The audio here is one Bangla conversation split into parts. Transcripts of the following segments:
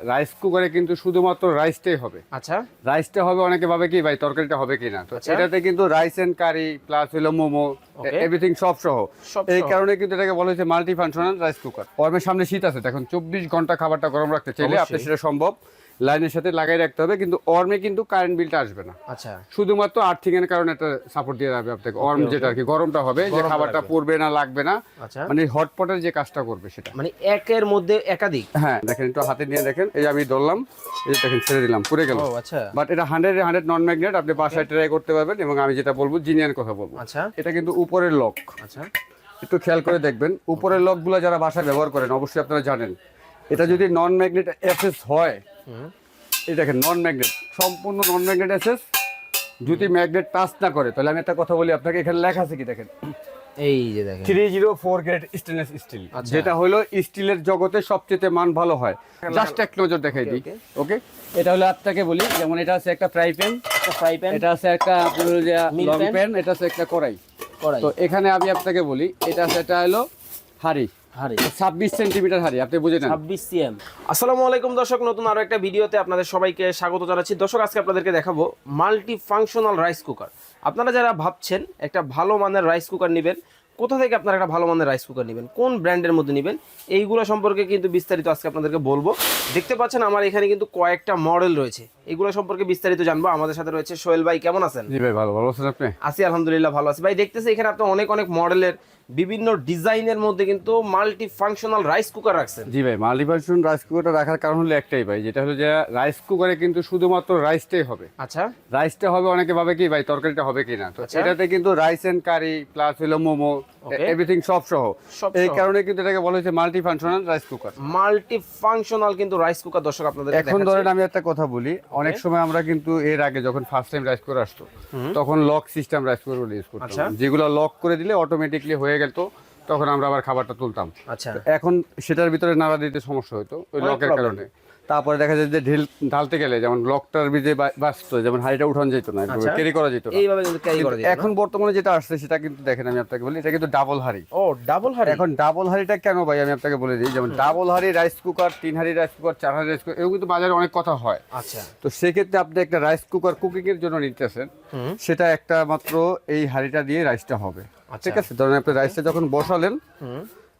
রাইস কুকারে কিন্তু শুধুমাত্র রাইসটাই হবে। আচ্ছা। রাইসটা হবে অনেকে ভাবে কি ভাই তরকারিটা হবে কিনা তো আচ্ছা। এটাতে কিন্তু রাইস এন্ড কারি প্লাস হলো মোমো. এভরিথিং সব সহ। এই কারণে কিন্তু এটাকে বলা হয়েছে মাল্টি ফাংশনাল রাইস কুকার গরমের সামনে শীত আছে দেখুন চব্বিশ ঘণ্টা খাবারটা গরম রাখতে চাইলে আপনি সেটা সম্ভব। লাইনের সাথে লাগাই রাখতে হবে কিন্তু অর্মে কিন্তু কারেন্ট বিলটা আসবে না। আচ্ছা। শুধুমাত্র আর্থিং এর কারণে একটা সাপোর্ট দিয়ে যাবে আপনাকে। অর্ম যেটা আর কি গরমটা হবে যে খাবারটা। পড়বে না লাগবে না আচ্ছা। মানে হটপটের যে কাজটা করবে সেটা। মানে একের মধ্যে একাধিক? হ্যাঁ দেখেন একটু হাতে নিয়ে দেখেন এই যে আমি ধরলাম এই যে দেখেন ছেড়ে দিলাম পুড়ে গেল। ও আচ্ছা। বাট এটা হান্ড্রেড হান্ড্রেড নন ম্যাগনেট আপনি বাসায় ট্রাই করতে পারবেন এবং আমি যেটা বলব জিনিয়ান কথা বলব। আচ্ছা। এটা কিন্তু উপরের লক আচ্ছা। একটু খেয়াল করে দেখবেন উপরের লকগুলো যারা বাসায় ব্যবহার করেন অবশ্যই আপনারা জানেন এটা যদি নন ম্যাগনেট এসএস হয় এই দেখেন নন ম্যাগনেট সম্পূর্ণ নন ম্যাগনেট এসএস যদি ম্যাগনেট টাচ না করে তাহলে আমি একটা কথা বলি আপনাকে এখানে লেখা আছে কি দেখেন? এই যে দেখেন। Three zero four grade stainless steel. যেটা হলো স্টিলের জগতে সবচেয়ে মান ভালো হয়। জাস্ট এক নজর দেখাই দিই ওকে এটা হলো আপনাকে বলি যেমন এটা আছে একটা ফ্রাই প্যান একটা ফ্রাই প্যান এটা আছে একটা আপনার যে লং প্যান এটা আছে একটা কড়াই। কড়াই। তো এখানে আমি আপনাকে বলি এটা আছে এটা হলো হাড়ি। হাড়ি। ছাব্বিশ সেন্টিমিটার হাড়ি আপনি বুঝে নেন। ছাব্বিশ সিএম। আসসালামু আলাইকুম দর্শক নতুন আরও একটা ভিডিওতে আপনাদের সবাইকে স্বাগত জানাচ্ছি। দর্শক আজকে আপনাদেরকে দেখাবো মাল্টি ফাংশনাল রাইস কুকার আপনারা যারা ভাবছেন একটা ভালো মানের রাইস কুকার নেবেন কোথা থেকে আপনারা একটা ভালো মানের রাইস কুকার নেবেন কোন ব্র্যান্ডের মধ্যে নেবেন এইগুলো সম্পর্কে কিন্তু বিস্তারিত আজকে আপনাদেরকে বলব। দেখতে পাচ্ছেন আমার এখানে কিন্তু কয়েকটা মডেল রয়েছে। এগুলো সম্পর্কে বিস্তারিত জানব। আমাদের সাথে রয়েছে সোহেল ভাই কেমন আছেন? জি ভাই ভালো। ভালো আছেন আপনি? আছি আলহামদুলিল্লাহ ভালো আছি। ভাই দেখতেছি এখানে আপনি অনেক অনেক মডেলের বিভিন্ন ডিজাইনের মধ্যে কিন্তু মাল্টি ফাংশনাল রাইস কুকার রাখছেন জি ভাই মাল্টি ফাংশন রাইস কুকারটা রাখার কারণ হলো একটাই ভাই যেটা হলো যে রাইস কুকারে কিন্তু শুধুমাত্র রাইসটাই হবে আচ্ছা রাইসটা হবে অনেকে ভাবে কি ভাই তরকারিটা হবে কিনা তো আচ্ছা। এটাতে কিন্তু রাইস এন্ড কারি প্লাস হলো মোমো. এভরিথিং সব সহ। এই কারণে কিন্তু এটাকে বলা হয়েছে multi functional rice cooker multi functional কিন্তু রাইস কুকার দর্শক আপনাদের এখন ধরেন আমি একটা কথা বলি অনেক সময় আমরা কিন্তু এর আগে যখন ফার্স্ট টাইম রাইস কুকার আসতো তখন lock system rice cooker use আচ্ছা। করতাম। যেগুলো লক করে দিলে অটোমেটিকলি হয়ে গেল তখন আমরা আবার খাবারটা তুলতাম। আচ্ছা। এখন সেটার ভিতরে নাড়া দিতে সমস্যা হতো ওই লকের কারণে। তারপরে দেখা যায় যে ঢিল ঢালতে গেলে যেমন লকটার ভিতরে বাঁচতো যেমন হাড়িটা উঠানো যেত না আচ্ছা। ক্যারি করা যেত না। এখন বর্তমানে যেটা আসছে সেটা কিন্তু দেখেন আমি আপনাকে বলি এটা কিন্তু ডাবল হাড়ি। ও ডাবল হাড়ি? এখন ডাবল হাড়িটা কেন ভাই আমি আপনাকে বলে দিই যেমন ডাবল হাড়ি রাইস কুকার তিন হাড়ি রাইস কুকার চার হাড়ি রাইস কুকার এগুলো কিন্তু বাজারে অনেক কথা হয়। আচ্ছা। তো সেক্ষেত্রে আপনি একটা রাইস কুকার কুকিং এর জন্য নিতেছেন সেটা একটা মাত্র এই হাড়িটা দিয়ে রাইসটা হবে। আচ্ছা। ঠিক আছে? ধরেন আপনি রাইসটা যখন বসালেন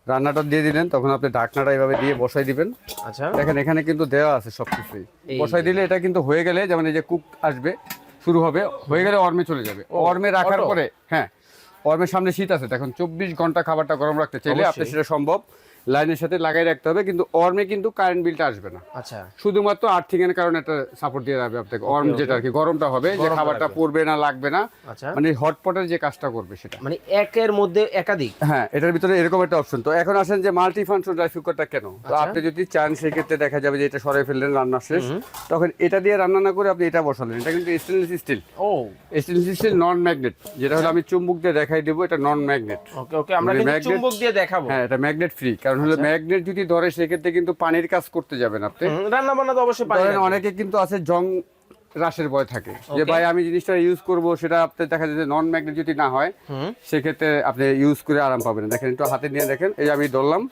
রান্নাটা দিয়ে দিলেন তখন আপনি ঢাকনাটা এইভাবে দিয়ে বসাই দিবেন। আচ্ছা। দেখেন এখানে কিন্তু দেওয়া আছে সবকিছুই বসাই দিলে এটা কিন্তু হয়ে গেলে যেমন এই যে কুক আসবে শুরু হবে হয়ে গেলে অর্মে চলে যাবে। অর্মে রাখার পরে হ্যাঁ অর্মের সামনে শীত আছে দেখুন চব্বিশ ঘণ্টা খাবারটা গরম রাখতে চাইলে আপনি সেটা সম্ভব। লাইনের সাথে লাগাই রাখতে হবে কিন্তু অর্মে কিন্তু কারেন্ট বিলটা আসবে না। আচ্ছা। শুধুমাত্র আর্থিং এর কারণে একটা সাপোর্ট দিয়ে যাবে আপনাকে। অর্ম যেটা আর কি গরমটা হবে যে খাবারটা পড়বে না লাগবে না আচ্ছা। মানে হটপটের যে কাজটা করবে সেটা। মানে একের মধ্যে একাধিক? হ্যাঁ এটার ভিতরে এরকম একটা অপশন তো এখন আসেন যে মাল্টি ফাংশন রাইস কুকারটা কেন? তো আচ্ছা। আপনি যদি চান সেক্ষেত্রে দেখা যাবে যে এটা সরাই ফেললেন রান্না শেষ। তখন এটা দিয়ে রান্না না করে আপনি এটা বসালেন। এটা কিন্তু স্টেনলেস স্টিল ও। স্টেনলেস স্টিল নন ম্যাগনেট যেটা হলো আমি চুম্বক দিয়ে দেখাই দেবো এটা নন ম্যাগনেট ওকে ওকে আমরা মানে কিন্তু চুম্বক দিয়ে দেখাবো। হ্যাঁ এটা ম্যাগনেট ফ্রি কারণ হলো ম্যাগনেট যদি ধরে সেক্ষেত্রে কিন্তু পানির কাজ করতে যাবেন আপনি। রান্না বান্না তো অবশ্যই অনেকে কিন্তু আছে জং রাশের ভয় থাকে। যে ভাই আমি জিনিসটা ইউজ করব সেটা আপনি দেখা যায় যে নন ম্যাগনেট যদি না হয় সেক্ষেত্রে আপনি ইউজ করে আরাম পাবেন। দেখেন একটু হাতে নিয়ে দেখেন এই আমি ধরলাম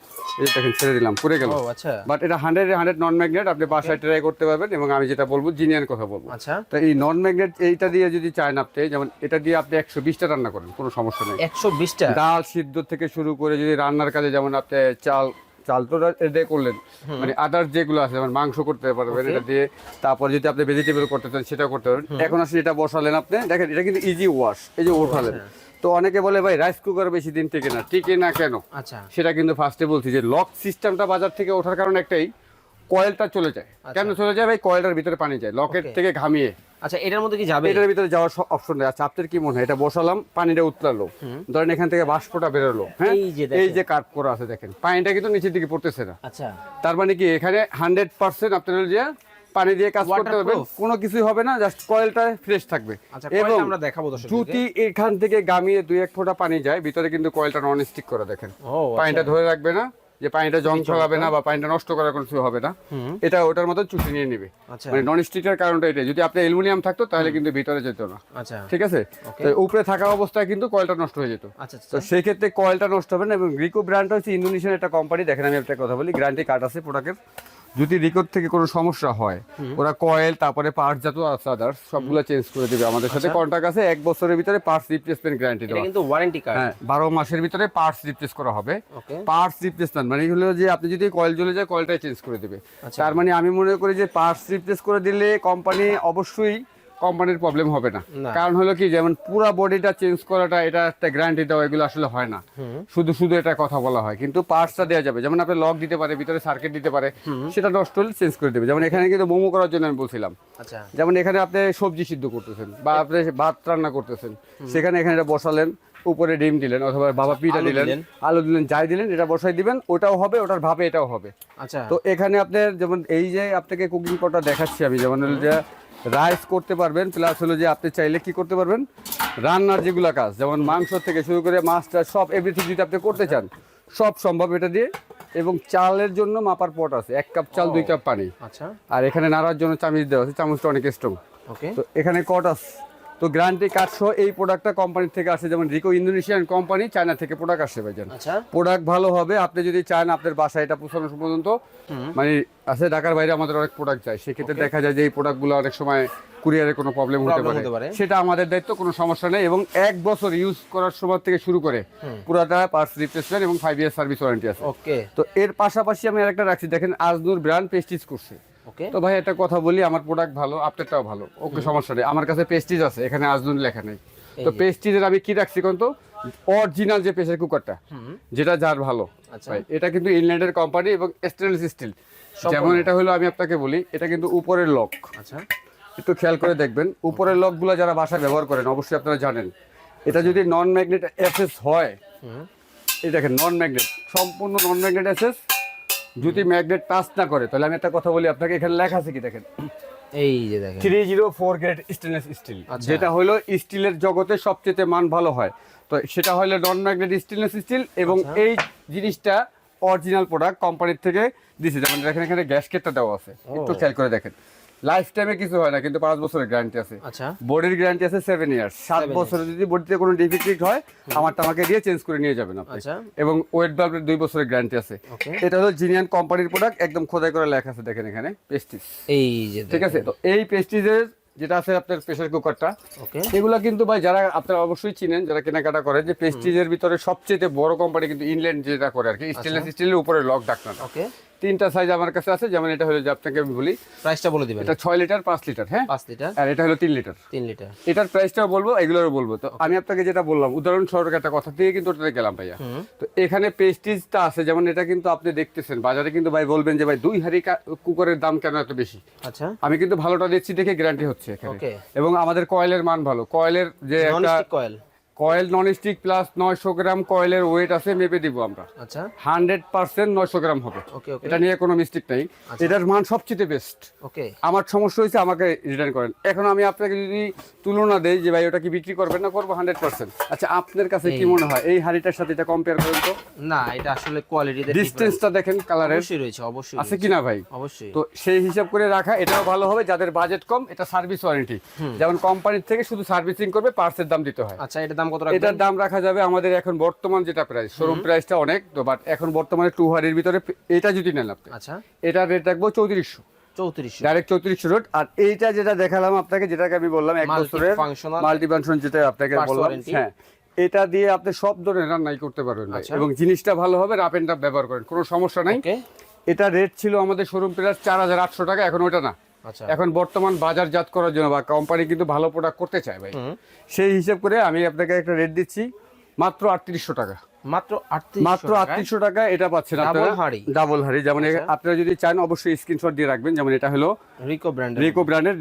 এই দেখেন ছেড়ে দিলাম পুড়ে গেল। ও আচ্ছা। বাট এটা হান্ড্রেড হান্ড্রেড নন ম্যাগনেট আপনি বাসায় ট্রাই করতে পারবেন এবং আমি যেটা বলব জিনিয়ান কথা বলব। আচ্ছা। তো এই নন ম্যাগনেট এইটা দিয়ে যদি চান আপনি যেমন এটা দিয়ে আপনি একশো বিশটা রান্না করেন কোনো সমস্যা নেই। একশো বিশটা? ডাল সিদ্ধ থেকে শুরু করে যদি রান্নার কাজে যেমন আপনি চাল চাল তো এটা করলেন। মানে আদার যেগুলো আছে মানে মাংস করতে পারবেন এটা দিয়ে তারপর যদি আপনি ভেজিটেবল করতে চান সেটা করতে পারবেন। এখন আসলে এটা বসালেন আপনি দেখেন এটা কিন্তু ইজি ওয়াশ এই যে ওঠালেন। তো অনেকে বলে ভাই রাইস কুকার বেশি দিন টিকে না। টিকে না কেন? আচ্ছা। সেটা কিন্তু ফার্স্টে বলছি যে লক সিস্টেমটা বাজার থেকে ওঠার কারণ একটাই কয়েলটা চলে যায়। কেন চলে যায় ভাই? কয়েলটার ভিতরে পানি যায় Okay. থেকে ঘামিয়ে। আচ্ছা এটার মধ্যে কি যাবে? এটার ভিতরে যাওয়ার অপশন নেই। আচ্ছা আপনার কি মনে হয়? এটা বসালাম পানিটা উতলালো। ধরেন এখান থেকে বাষ্পটা বেরোলো হ্যাঁ? এই যে দেখেন। এই যে কার্ভ করা আছে দেখেন। পানিটা কিন্তু নিচের দিকে পড়তেছে না। আচ্ছা। তার মানে কি? এখানে হান্ড্রেড পার্সেন্ট আপনার যে পানি দিয়ে কাজ করতে হবে কোনো কিছুই হবে না জাস্ট কয়েলটা ফ্রেশ থাকবে। আচ্ছা এবং আমরা দেখাবো যদি এখান থেকে গামিয়ে দুই এক ফোঁটা পানি যায় ভিতরে কিন্তু কয়েলটা নন স্টিক করে দেখেন। আচ্ছা। পানিটা ধরে রাখবে না। যে পানিটা জং ছড়াবে না বা পানিটা নষ্ট করার কোনো কিছু হবে না। এটা ওটার মতো চুষে নিয়ে নেবে। আচ্ছা। মানে নন স্টিকের কারণটা এটাই। যদি আপনি অ্যালুমিনিয়াম থাকতো তাহলে কিন্তু ভিতরে যেত না। আচ্ছা। ঠিক আছে? তো উপরে থাকা অবস্থায় কিন্তু কয়েলটা নষ্ট হয়ে যেত। আচ্ছা তো সেই ক্ষেত্রে কয়েলটা নষ্ট হবে না এবং রিকো ব্র্যান্ডটা হচ্ছে ইন্দোনেশিয়ান একটা কোম্পানি দেখেন আমি একটা কথা বলি। গ্যারান্টি কার্ড আছে প্রোডাক্টের যদি রেকর্ড থেকে কোনো সমস্যা হয় ওরা কয়েল তারপরে পার্টস জাত আছে আদার্স সবগুলো চেঞ্জ করে দিবে। আমাদের সাথে কন্ট্যাক্ট আছে এক বছরের ভিতরে পার্টস রিপ্লেসমেন্ট গ্যারান্টি দেওয়া। কিন্তু ওয়ারেন্টি কার্ড হ্যাঁ বারো মাসের ভিতরে পার্টস রিপ্লেস করা হবে। পার্টস রিপ্লেসমেন্ট মানে হলো যে আপনি যদি কয়েল জ্বলে যায় কয়েলটাই চেঞ্জ করে দেবে। আচ্ছা। তার মানে আমি মনে করি যে পার্টস রিপ্লেস করে দিলে কোম্পানি অবশ্যই কোম্পানির প্রবলেম হবে না। কারণ হলো কি যেমন পুরো বডিটা চেঞ্জ করাটা এটা একটা গ্যারান্টি দেওয়া এগুলো আসলে হয় না। শুধু শুধু এটা কথা বলা হয়। কিন্তু পার্টসটা দেওয়া যাবে। যেমন আপনি লক দিতে পারে ভিতরে সার্কিট দিতে পারে সেটা নষ্ট হলে চেঞ্জ করে দেবে। যেমন এখানে কিন্তু মোমো করার জন্য আমি বলছিলাম। আচ্ছা। যেমন এখানে আপনি সবজি সিদ্ধ করতেছেন বা আপনি ভাত রান্না করতেছেন সেখানে এখানে এটা বসালেন উপরে ডিম দিলেন অথবা বাবা পিঠা দিলেন দিলেন। আলু দিলেন যাই দিলেন এটা বসাই দিবেন ওটাও হবে ওটার ভাবে এটাও হবে। আচ্ছা। তো এখানে আপনার যেমন এই যে আপনাকে কুকিং কটা দেখাচ্ছি আমি যেমন যে রাইস করতে পারবেন প্লাস হলো যে আপনি চাইলে কি করতে পারবেন? রান্নার যেগুলো কাজ যেমন মাংস থেকে শুরু করে মাছটা সব এভরিথিং যদি আপনি করতে চান সব সম্ভব এটা দিয়ে। এবং চালের জন্য মাপার পট আছে এক কাপ চাল দুই কাপ পানি। আচ্ছা। আর এখানে নাড়ার জন্য চামচ দেওয়া আছে চামচটা অনেক স্ট্রং ওকে। তো এখানে কটাস তো গ্যারান্টি কার্ড সহ এই প্রোডাক্টটা কোম্পানি থেকে আসে যেমন রিকো ইন্দোনেশিয়ান কোম্পানি চায়না থেকে প্রোডাক্ট আসে ভাইজান আচ্ছা। প্রোডাক্ট ভালো হবে আপনি যদি চান আপনার বাসায় এটা পৌঁছানো পর্যন্ত মানে আছে ঢাকার বাইরে আমাদের অনেক প্রোডাক্ট যায় সেক্ষেত্রে দেখা যায় যে এই প্রোডাক্টগুলো অনেক সময় কুরিয়ারে কোনো প্রবলেম হতে পারে। সেটা আমাদের দায়িত্ব কোনো সমস্যা নেই এবং এক বছর ইউজ করার সময় থেকে শুরু করে পুরাটা পার্স রিপ্লেসমেন্ট এবং ফাইভ ইয়ার সার্ভিস ওয়ারেন্টি আছে। ওকে তো এর পাশাপাশি আমি আরেকটা রাখছি দেখেন আজনুর ব্র্যান্ড পেস্টিজ করছে। তো ভাই একটা কথা বলি আমার প্রোডাক্ট ভালো আপনারটাও ভালো। ওকে সমস্যা নেই। আমার কাছে পেস্টিজ আছে এখানে আজনুন লেখা নেই। তো পেস্টিজের আমি কি রাখছি কোন তো? অরিজিনাল যে প্রেসার কুকারটা যেটা যার ভালো। আচ্ছা। এটা কিন্তু ইংল্যান্ডের কোম্পানি এবং স্টেনলেস স্টিল যেমন এটা হলো আমি আপনাকে বলি এটা কিন্তু উপরের লক আচ্ছা। একটু খেয়াল করে দেখবেন উপরের লকগুলো যারা বাসায় ব্যবহার করেন অবশ্যই আপনারা জানেন। এটা যদি নন ম্যাগনেট এসএস হয় এই দেখেন নন ম্যাগনেট সম্পূর্ণ নন ম্যাগনেট এসএস যদি ম্যাগনেট টাচ না করে তাহলে আমি একটা কথা বলি আপনাকে এখানে লেখা আছে কি দেখেন? এই যে দেখেন। Three zero four grade stainless steel. যেটা হলো স্টিলের জগতে সবচেয়ে মান ভালো হয়। তো সেটা হলো নন ম্যাগনেট স্টেনলেস স্টিল এবং আচ্ছা। এই জিনিসটা অরিজিনাল প্রোডাক্ট কোম্পানির থেকে দিছে। যেমন দেখেন এখানে গ্যাসকেটটা দেওয়া আছে। একটু খেয়াল করে দেখেন। লাইফ টাইমে কিছু হয় না কিন্তু পাঁচ বছরের গ্যারান্টি আছে। আচ্ছা। বডির গ্যারান্টি আছে সেভেন ইয়ার্স সাত বছরে যদি বডিতে কোনো ডিফেক্ট হয় আমারটা আমাকে দিয়ে চেঞ্জ করে নিয়ে যাবেন আপনি। আচ্ছা। এবং ওয়েট বাল্বের দুই বছরের গ্যারান্টি আছে। এটা হলো জিনিয়ান কোম্পানির প্রোডাক্ট একদম খোদাই করে লেখা আছে দেখেন এখানে পেস্টিস এই যে ঠিক আছে? তো এই পেস্টিজের যেটা আছে আপনার প্রেসার কুকারটা এগুলা কিন্তু ভাই যারা আপনারা অবশ্যই চিনেন যারা কেনাকাটা করে যে প্রেস্টিজের ভিতরে সবচেয়ে বড় কোম্পানি কিন্তু ইংল্যান্ড যেটা করে আর কি স্টেনলেস স্টিলের উপরে লক ডাক্তার ওকে তিনটা সাইজ আমার কাছে আছে যেমন এটা হলো যে আপনাকে আমি বলি প্রাইসটা বলে দিবেন। এটা ছয় লিটার পাঁচ লিটার হ্যাঁ? পাঁচ লিটার আর এটা হলো তিন লিটার তিন লিটার এটার প্রাইসটাও বলব এগুলোরও বলব। তো আমি আপনাকে যেটা বললাম উদাহরণস্বরূপ একটা কথা দিয়ে কিন্তু ওটাতে গেলাম ভাইয়া। তো এখানে পেস্টিজটা আছে যেমন এটা কিন্তু আপনি দেখতেছেন। বাজারে কিন্তু ভাই বলবেন যে ভাই দুই হাড়ি কুকারের দাম কেন এত বেশি? আচ্ছা। আমি কিন্তু ভালোটা দিচ্ছি দেখে গ্যারান্টি হচ্ছে এখানে। এবং আমাদের কয়েলের মান ভালো। কয়েলের যে একটা coil coil non stick plus নয়শো গ্রাম কয়েলের ওয়েট আছে মেপে দিব আমরা। আচ্ছা। হান্ড্রেড পার্সেন্ট নয়শো গ্রাম হবে। এটা নিয়ে কোনো মিস্টেক নেই। আচ্ছা। এটার মান সবচেয়ে বেস্ট ওকে আমার সমস্যা হয়েছে আমাকে রিটার্ন করেন। এখন আমি আপনাকে যদি তুলনা দেই যে ভাই ওটা কি বিক্রি করবেন না করব? হান্ড্রেড পার্সেন্ট আচ্ছা আপনার কাছে কি মনে হয়? এই হাড়িটার সাথে এটা কম্পেয়ার করেন তো। না এটা আসলে কোয়ালিটিতে ডিস্টেন্সটা দেখেন কালারের অবশ্যই রয়েছে অবশ্যই আছে রয়েছে। কি না ভাই? অবশ্যই। তো সেই হিসাব করে রাখা এটাও ভালো হবে যাদের বাজেট কম এটা সার্ভিস ওয়ারেন্টি যেমন কোম্পানির থেকে শুধু সার্ভিসিং করবে পার্সের দাম দিতে হয়। আচ্ছা দাম কত এটার দাম রাখা যাবে আমাদের এখন বর্তমান যেটা প্রাইস শোরুম প্রাইসটা অনেক তো বাট এখন বর্তমানে টু হারির ভিতরে এটা যদি নেন আপনি আচ্ছা। এটা রেট রাখব চৌত্রিশশো। চৌত্রিশশো। ডাইরেক্ট চৌত্রিশশো রোড আর এইটা যেটা দেখালাম আপনাকে যেটাকে আমি বললাম এক বছরের Multi-functional মাল্টি ফাংশন যেটা আপনাকে বললাম হ্যাঁ এটা দিয়ে আপনি সব ধরনের রান্নাই করতে পারবেন আচ্ছা। এবং জিনিসটা ভালো হবে রাপ এন্ড ব্যবহার করেন কোনো সমস্যা নাই। এটা রেট ছিল আমাদের শোরুম প্রাইস চার হাজার আটশো টাকা এখন ওটা না। এখন বর্তমান বাজারজাত করার জন্য বা কোম্পানি কিন্তু ভালো প্রোডাক্ট করতে চায় ভাই। সেই হিসাব করে আমি আপনাকে একটা রেট দিচ্ছি মাত্র আটত্রিশশো টাকা। মাত্র মাত্র আটত্রিশশো টাকা এটা পাচ্ছেন আপনারা। ডাবল হাড়ি। যেমন আচ্ছা। আপনারা যদি চান অবশ্যই স্ক্রিনশট দিয়ে রাখবেন যেমন এটা হলো রিকো ব্র্যান্ডের রিকো ব্র্যান্ডের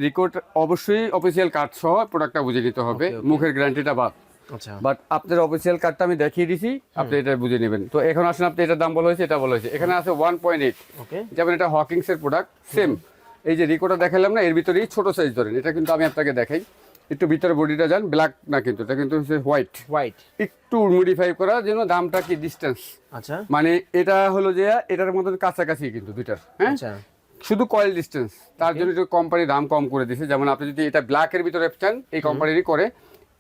অবশ্যই অফিসিয়াল কার্ড সহ প্রোডাক্টটা বুঝে নিতে হবে. মুখের গ্যারান্টিটা বাদ। আচ্ছা। বাট আপনার অফিসিয়াল কার্ডটা আমি দেখিয়ে দিছি আপনি এটা বুঝে নেবেন। তো এখন আসেন আপনি এটার দাম বলা হয়েছে এটা বলা হয়েছে। এখানে আছে ওয়ান পয়েন্ট এইট যেমন এটা হকিংস এর প্রোডাক্ট সেম এই যে রিকোটা দেখালাম না এর ভিতরেই ছোট সাইজ ধরেন এটা কিন্তু আমি আপনাকে দেখাই। একটু ভিতরে বডিটা যান ব্ল্যাক না কিন্তু এটা কিন্তু হচ্ছে হোয়াইট হোয়াইট একটু মডিফাই করা যেন দামটা কি ডিস্টেন্স আচ্ছা। মানে এটা হলো যে এটার মতো কাছাকাছি কিন্তু দুইটার হ্যাঁ? আচ্ছা। শুধু কয়েল ডিস্টেন্স তার জন্য একটু কোম্পানি দাম কম করে দিছে যেমন আপনি যদি এটা ব্ল্যাকের ভিতরে চান এই কোম্পানিরই করে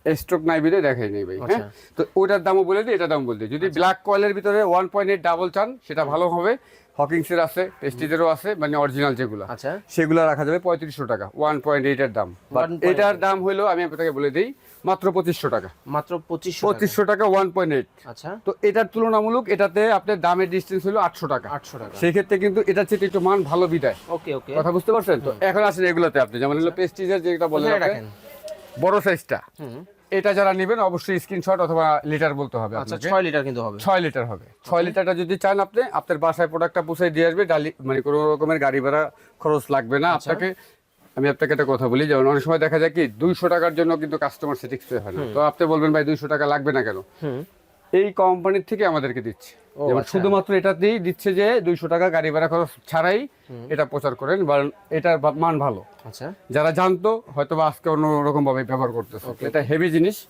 স্ট্রোক নাই বিদে দেখাই নেই ভাই হ্যাঁ? আচ্ছা। তো ওটার দামও বলে দিই এটা দাম বলে দিই। যদি ব্ল্যাক কয়েলের ভিতরে ওয়ান পয়েন্ট এইট ডাবল চান সেটা ভালো হবে। হকিংসের আছে পেস্টিজেরও আছে মানে অরিজিনাল যেগুলো। আচ্ছা। সেগুলো রাখা যাবে পঁয়ত্রিশশো টাকা ওয়ান পয়েন্ট এইটের দাম। এটার দাম হলো আমি আপনাকে বলে দিই মাত্র পঁচিশশো টাকা। মাত্র পঁচিশশো পঁচিশশো টাকা ওয়ান পয়েন্ট এইট আচ্ছা। তো এটার তুলনামূলক এটাতে আপনার দামের ডিস্টেন্স হলো আটশো টাকা। আটশো টাকা। সেই ক্ষেত্রে কিন্তু এটার চেয়ে একটু মান ভালো বিদায়। ওকে ওকে। কথা বুঝতে পারছেন? তো এখন আসেন এগুলোতে আপনি যেমন হলো পেস্টিজের যেটা কোথায় আপনি, রাখেন? বড় সাইজটা হুম। এটা যারা নেবেন অবশ্যই স্ক্রিনশট অথবা লিটার বলতে হবে আচ্ছা আপনাকে। ছয় লিটার কিন্তু হবে। ছয় লিটার হবে। ছয় লিটারটা যদি চান আপনি আপনার বাসায় প্রোডাক্টটা পৌঁছে দিয়ে আসবে ডালি মানে কোনো রকমের গাড়ি ভাড়া খরচ লাগবে না আচ্ছা। আপনাকে। আমি আপনাকে একটা কথা বলি যেমন অনেক সময় দেখা যায় কি দুইশো টাকার জন্য কিন্তু কাস্টমার স্যাটিসফাই হয় না। তো আপনি বলবেন ভাই দুইশো টাকা লাগবে না কেন? এই কোম্পানির থেকে আমাদেরকে দিচ্ছে। আচ্ছা। শুধুমাত্র এটাতেই দিচ্ছে যে দুইশো টাকা গাড়ি ভাড়া খরচ ছাড়াই এটা প্রচার করেন বা এটার মান ভালো। আচ্ছা। যারা জানতো হয়তো বা আজকে অন্যরকম ভাবে ব্যবহার করতেছে। এটা হেভি জিনিস।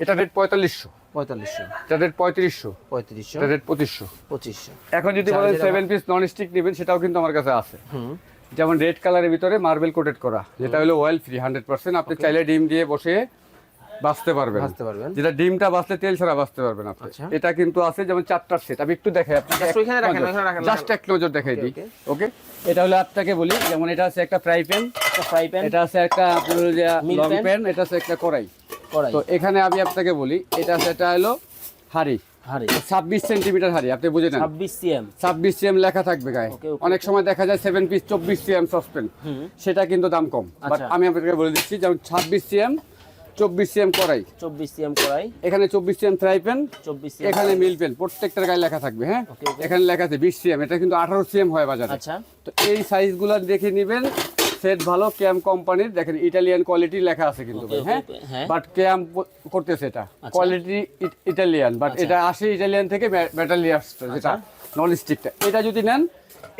এটা রেট পঁয়তাল্লিশশো। পঁয়তাল্লিশশো। এটা রেট পঁয়ত্রিশশো। পঁয়ত্রিশশো। এটা রেট পঁচিশশো। পঁচিশশো। এখন যদি বলেন সেভেন পিস নন স্টিক নেবেন সেটাও কিন্তু আমার কাছে আছে। যেমন রেড কালারের ভিতরে মার্বেল কোটেড করা যেটা হলো অয়েল ফ্রি হান্ড্রেড পার্সেন্ট আপনি চাইলে ডিম দিয়ে বসে বাঁচতে পারবেন। ভাজতে পারবেন। যেটা ডিমটা বাঁচলে তেল ছাড়া বাঁচতে পারবেন আপনি। আচ্ছা। এটা কিন্তু আছে যেমন চারটার সেট। আমি একটু দেখাই আপনি Just ওইখানে রাখেন, ওইখানে রাখেন, জাস্ট এক নজর দেখাই দিই। ওকে এটা হলো আপনাকে বলি যেমন এটা আছে একটা ফ্রাই প্যান। একটা ফ্রাই প্যান। এটা আছে একটা আপনার যে লং প্যান। এটা আছে একটা কড়াই। কড়াই। তো এখানে আমি আপনাকে বলি এটা আছে এটা হলো হাড়ি। হাড়ি। ছাব্বিশ সেন্টিমিটার হাড়ি আপনি বুঝে নেন। ছাব্বিশ সিএম। ছাব্বিশ সিএম লেখা থাকবে গায়ে। অনেক সময় দেখা যায় সেভেন পিস চব্বিশ সিএম সসপেন সেটা কিন্তু দাম কম। বাট আচ্ছা। আমি আপনাকে বলে দিচ্ছি যেমন ছাব্বিশ সিএম চব্বিশ সিএম কড়াই। চব্বিশ সিএম কড়াই। এখানে চব্বিশ সিএম ফ্রাই প্যান চব্বিশ এখানে মিল পেন প্রত্যেকটার গায়ে লেখা থাকবে হ্যাঁ. এখানে লেখা আছে বিশ সিএম এটা কিন্তু আঠারো সিএম হয় বাজারে। আচ্ছা। তো এই সাইজগুলো দেখে নেবেন সেট ভালো ক্যাম কোম্পানির দেখেন ইটালিয়ান কোয়ালিটি লেখা আছে কিন্তু হ্যাঁ? হ্যাঁ। বাট ক্যাম করতেছে এটা। কোয়ালিটি ইটালিয়ান বাট এটা আসে ইটালিয়ান থেকে মেটালি আসছে যেটা নন স্টিকটা এটা যদি নেন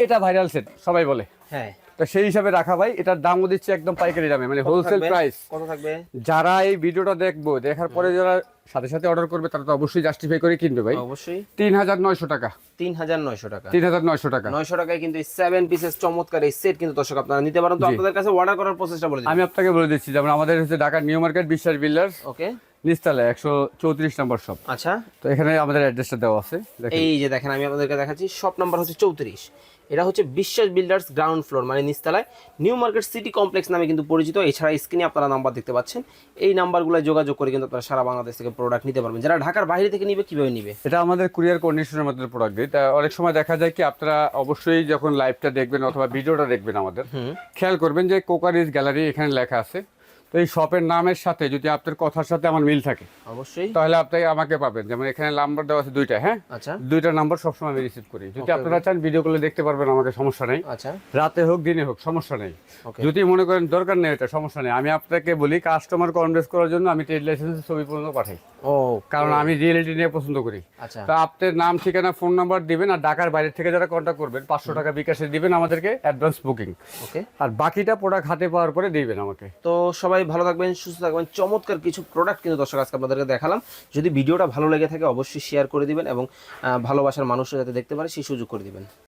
এটা ভাইরাল সেট সবাই বলে। হ্যাঁ। তো সেই হিসাবে রাখা ভাই এটার দামও দিচ্ছে একদম পাইকারি দামে মানে হোলসেল প্রাইস কত থাকবে? যারা এই ভিডিওটা দেখব দেখার পরে যারা সাথে সাথে অর্ডার করবে তারা তো অবশ্যই জাস্টিফাই করে কিনবে ভাই। অবশ্যই। তিন হাজার নয়শো টাকা। তিন হাজার নয়শো টাকা। তিন হাজার নয়শো টাকা। নয়শো টাকায় কিন্তু সেভেন পিসেস চমৎকার এই সেট কিন্তু দর্শক আপনারা নিতে পারেন। তো আপনাদের কাছে অর্ডার করার প্রসেসটা বলে আমি আপনাকে বলে দিচ্ছি যেমন আমাদের হচ্ছে ঢাকার new market Biswas builders okay. নিস্তালে একশো চৌত্রিশ নম্বর শপ আচ্ছা। তো এখানে আমাদের অ্যাড্রেসটা দেওয়া আছে দেখেন। এই যে দেখেন আমি আপনাদেরকে দেখাচ্ছি শপ নাম্বার হচ্ছে চৌত্রিশ। এটা হচ্ছে বিশ্বাস বিল্ডার্স গ্রাউন্ড ফ্লোর মানে নিচতলায় নিউ মার্কেট সিটি কমপ্লেক্স নামে কিন্তু পরিচিত। এছাড়া স্ক্রিনে আপনারা নাম্বার দেখতে পাচ্ছেন। এই নাম্বারগুলো যোগাযোগ করে কিন্তু আপনারা সারা বাংলাদেশ থেকে প্রোডাক্ট নিতে পারবেন। যারা ঢাকার বাইরে থেকে নিবে কীভাবে নিবে? এটা আমাদের কুরিয়ার কন্ডিশনের মধ্যে প্রোডাক্ট দিই তা অনেক সময় দেখা যায় কি আপনারা অবশ্যই যখন লাইভটা দেখবেন অথবা ভিডিওটা দেখবেন আমাদের খেয়াল করবেন যে কোকারিজ গ্যালারি এখানে লেখা আছে। তো এই শপের নামের সাথে যদি আপনার কথার সাথে আমার মিল থাকে অবশ্যই। তাহলে আপনি আমাকে পাবেন। যেমন এখানে নাম্বার দেওয়া আছে দুইটা হ্যাঁ? আচ্ছা। দুইটা নাম্বার সবসময় আমি রিসিভ করি। যদি আপনারা চান ভিডিও কলে দেখতে পারবেন আমাকে সমস্যা নেই। আচ্ছা। রাতে হোক দিনে হোক সমস্যা নেই। যদি মনে করেন দরকার নেই এটা সমস্যা নেই। আমি আপনাকে বলি কাস্টমার কনভেন্স করার জন্য আমি ট্রেড লাইসেন্সের ছবি পর্যন্ত পাঠাই। ও কারণ আমি রিয়েলিটি নিয়ে পছন্দ করি। আচ্ছা। তা আপনার নাম ঠিকানা ফোন নাম্বার দিবেন আর ঢাকার বাইরে থেকে যারা কন্ট্যাক্ট করবেন পাঁচশো টাকা বিকাশে দিবেন আমাদেরকে অ্যাডভান্স বুকিং ওকে আর বাকিটা প্রোডাক্ট হাতে পাওয়ার পরে দিবেন আমাকে। তো সবাই ভালো থাকবেন, সুস্থ থাকবেন। চমৎকার কিছু প্রোডাক্ট কিন্তু দর্শক আজকে আপনাদেরকে দেখালাম। যদি ভিডিওটা ভালো লেগে থাকে, অবশ্যই শেয়ার করে দিবেন এবং ভালোবাসার মানুষরা যাতে দেখতে পারে, সেই সুযোগ করে দিবেন।